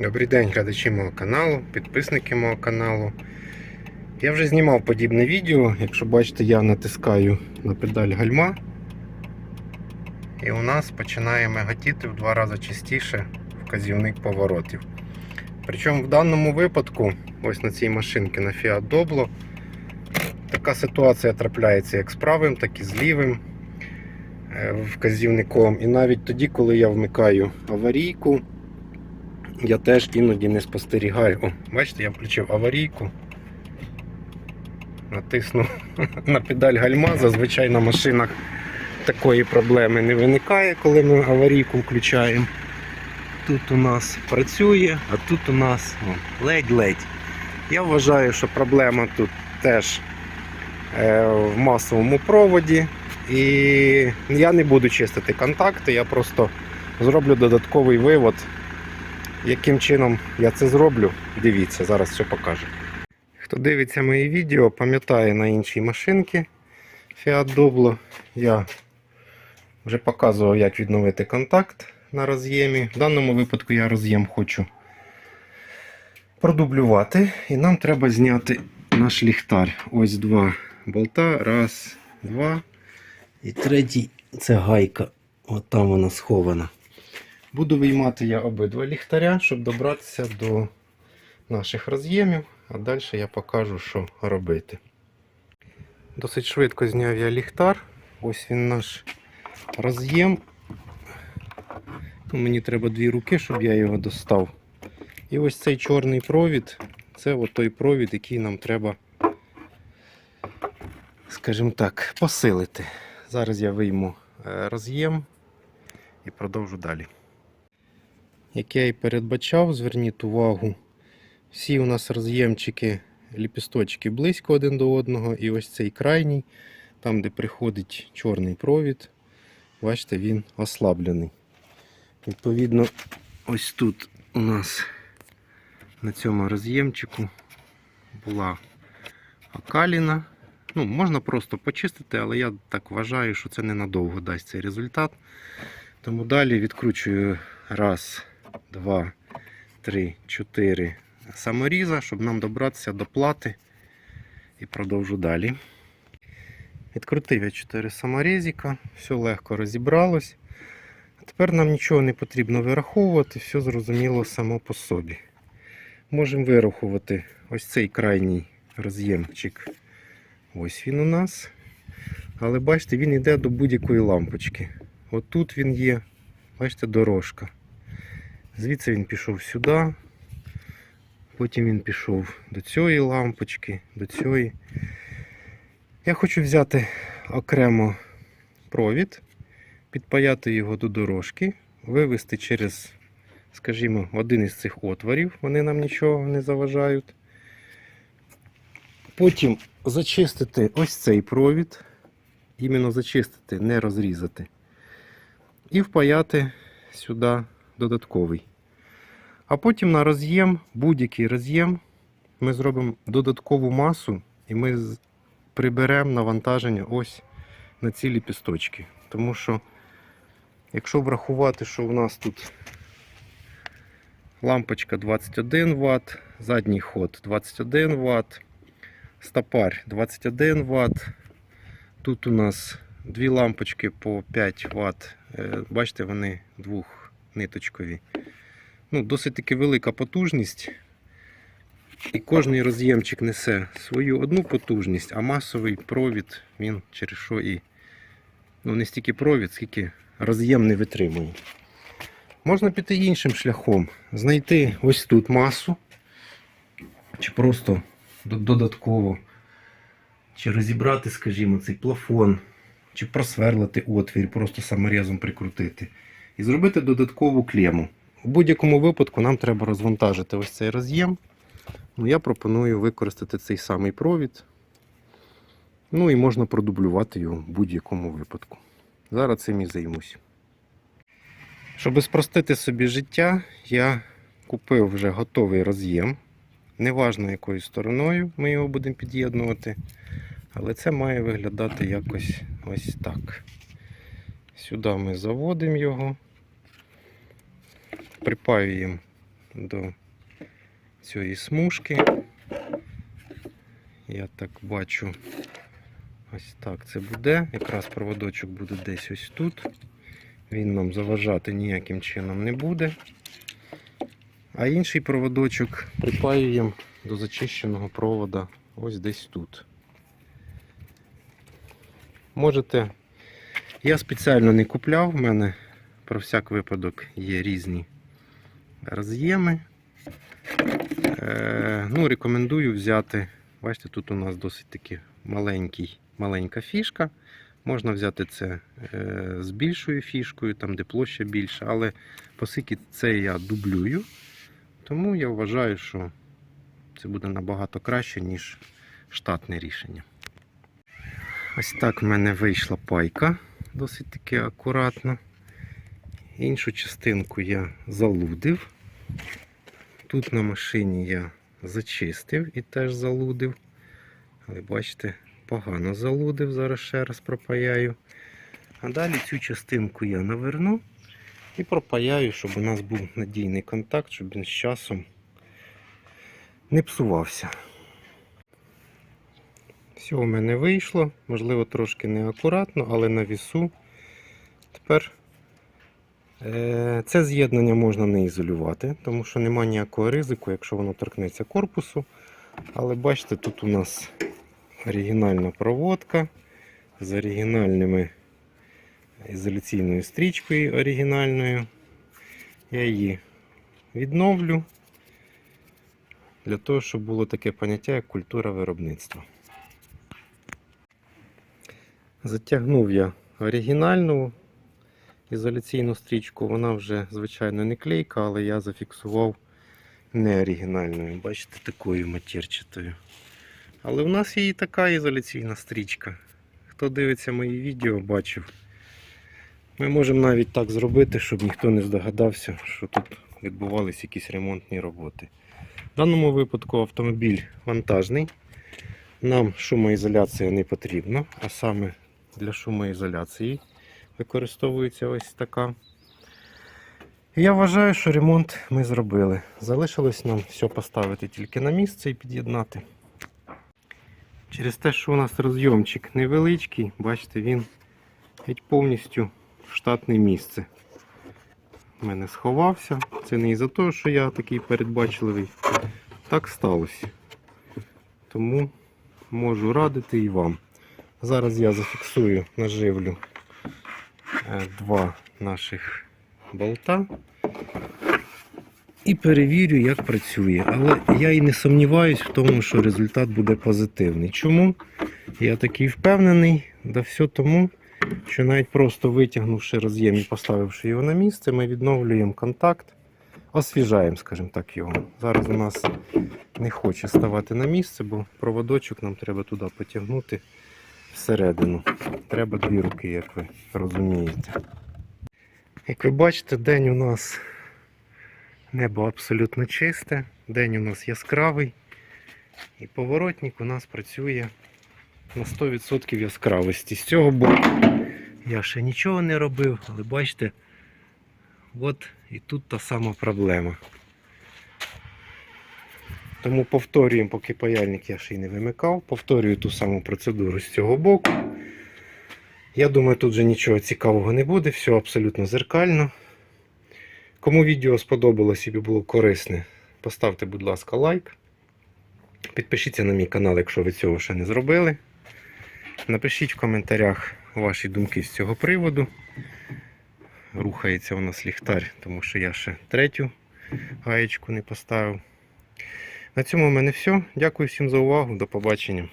Добрий день, глядачі мого каналу, підписники мого каналу. Я вже знімав подібне відео. Якщо бачите, я натискаю на педаль гальма. І у нас починає миготіти в два рази частіше вказівник поворотів. Причому в даному випадку, ось на цій машинці на Fiat Doblo, така ситуація трапляється як з правим, так і з лівим е, вказівником. І навіть тоді, коли я вмикаю аварійку, я теж іноді не спостерігаю. О, бачите, я включив аварійку. Натиснув на педаль гальма. Зазвичай на машинах такої проблеми не виникає, коли ми аварійку включаємо. Тут у нас працює, а тут у нас ледь-ледь. Я вважаю, що проблема тут теж е, в масовому проводі. І я не буду чистити контакти, я просто зроблю додатковий вивод. Яким чином я це зроблю, дивіться, зараз все покажу. Хто дивиться мої відео, пам'ятає на іншій машинці Fiat Doblo. Я вже показував, як відновити контакт на роз'ємі. В даному випадку я роз'єм хочу продублювати. І нам треба зняти наш ліхтар. Ось два болта. Раз, два. І третій це гайка. От там вона схована. Буду виймати я обидва ліхтаря, щоб добратися до наших роз'ємів, а далі я покажу, що робити. Досить швидко зняв я ліхтар. Ось він наш роз'єм. Мені треба дві руки, щоб я його достав. І ось цей чорний провід це от той провід, який нам треба, скажімо так, посилити. Зараз я вийму е, роз'єм і продовжу далі. Як я і передбачав, зверніть увагу, всі у нас роз'ємчики, ліпісточки близько один до одного, і ось цей крайній, там де приходить чорний провід, бачите, він ослаблений. Відповідно, ось тут у нас на цьому роз'ємчику була окаліна. Ну, можна просто почистити, але я так вважаю, що це ненадовго дасть цей результат. Тому далі відкручую раз, два, три, чотири саморіза, щоб нам добратися до плати і продовжу далі. Відкрутив я 4 саморізика, все легко розібралось. Тепер нам нічого не потрібно вираховувати, все зрозуміло само по собі. Можемо вирахувати ось цей крайній роз'ємчик. Ось він у нас. Але бачите, він йде до будь-якої лампочки. Отут він є, бачите, дорожка. Звідси він пішов сюди. Потім він пішов до цієї лампочки, до цієї. Я хочу взяти окремо провід, підпаяти його до дорожки, вивести через, скажімо, один із цих отворів, вони нам нічого не заважають. Потім зачистити ось цей провід, іменно зачистити, не розрізати. І впаяти сюди додатковий. А потім на роз'єм, будь-який роз'єм, ми зробимо додаткову масу і ми приберемо навантаження ось на ці ліпісточки. Тому що, якщо врахувати, що у нас тут лампочка 21 Вт, задній ход 21 Вт, стопар 21 Вт, тут у нас дві лампочки по 5 Вт. Е, Бачите, вони двохниточкові ну, досить таки велика потужність. І кожний роз'ємчик несе свою одну потужність, а масовий провід він через що і ну, не стільки провід, скільки роз'єм не витримує. Можна піти іншим шляхом, знайти ось тут масу, чи просто додатково, чи розібрати, скажімо, цей плафон, чи просверлити отвір, просто саморезом прикрутити. І зробити додаткову клему. У будь-якому випадку нам треба розвантажити ось цей роз'єм. Ну, я пропоную використати цей самий провід. Ну і можна продублювати його в будь-якому випадку. Зараз цим і займусь. Щоб спростити собі життя, я купив вже готовий роз'єм. Неважно якою стороною ми його будемо під'єднувати. Але це має виглядати якось ось так. Сюди ми заводимо його припаюємо до цієї смужки. Я так бачу, ось так це буде. Якраз проводочок буде десь ось тут. Він нам заважати ніяким чином не буде. А інший проводочок припаюємо до зачищеного провода ось десь тут. Можете. Я спеціально не купляв, в мене про всяк випадок є різні роз'єми. Е, ну, рекомендую взяти. Бачите, тут у нас досить таки маленький, маленька фішка. Можна взяти це е, з більшою фішкою, там де площа більша, але оскільки це я дублюю, тому я вважаю, що це буде набагато краще, ніж штатне рішення. Ось так в мене вийшла пайка досить таки акуратно. Іншу частинку я залудив. Тут на машині я зачистив і теж залудив. Але бачите, погано залудив, зараз ще раз пропаяю. А далі цю частинку я наверну і пропаяю, щоб у нас був надійний контакт, щоб він з часом не псувався. Все у мене вийшло, можливо, трошки неакуратно, але на вісу. Тепер це з'єднання можна не ізолювати, тому що немає ніякого ризику, якщо воно торкнеться корпусу. Але бачите, тут у нас оригінальна проводка з оригінальними ізоляційною стрічкою оригінальною. Я її відновлю для того, щоб було таке поняття, як культура виробництва. Затягнув я оригінальну ізоляційну стрічку. Вона вже, звичайно, не клейка, але я зафіксував не оригінальною. Бачите, такою матерчатою. Але в нас є і така ізоляційна стрічка. Хто дивиться мої відео, бачив. Ми можемо навіть так зробити, щоб ніхто не здогадався, що тут відбувалися якісь ремонтні роботи. В даному випадку автомобіль вантажний. Нам шумоізоляція не потрібна, а саме для шумоізоляції використовується ось така. Я вважаю, що ремонт ми зробили. Залишилось нам все поставити тільки на місце і під'єднати. Через те, що у нас розйомчик невеличкий, бачите, він геть повністю в штатне місце. У мене сховався. Це не із-за того, що я такий передбачливий. Так сталося. Тому можу радити і вам. Зараз я зафіксую, наживлю два наших болта і перевірю, як працює. Але я і не сумніваюсь в тому, що результат буде позитивний. Чому? Я такий впевнений, да все тому, що навіть просто витягнувши роз'єм і поставивши його на місце, ми відновлюємо контакт, освіжаємо, скажімо так, його. Зараз у нас не хоче ставати на місце, бо проводочок нам треба туди потягнути всередину. Треба дві руки, як ви розумієте. Як ви бачите, день у нас небо абсолютно чисте, день у нас яскравий, і поворотник у нас працює на 100% яскравості. З цього боку я ще нічого не робив, але бачите, от і тут та сама проблема. Тому повторюємо, поки паяльник я ще й не вимикав, повторюю ту саму процедуру з цього боку. Я думаю, тут вже нічого цікавого не буде, все абсолютно зеркально. Кому відео сподобалось і було корисне, поставте, будь ласка, лайк. Підпишіться на мій канал, якщо ви цього ще не зробили. Напишіть в коментарях ваші думки з цього приводу. Рухається у нас ліхтар, тому що я ще третю гаєчку не поставив. На цьому в мене все. Дякую всім за увагу. До побачення.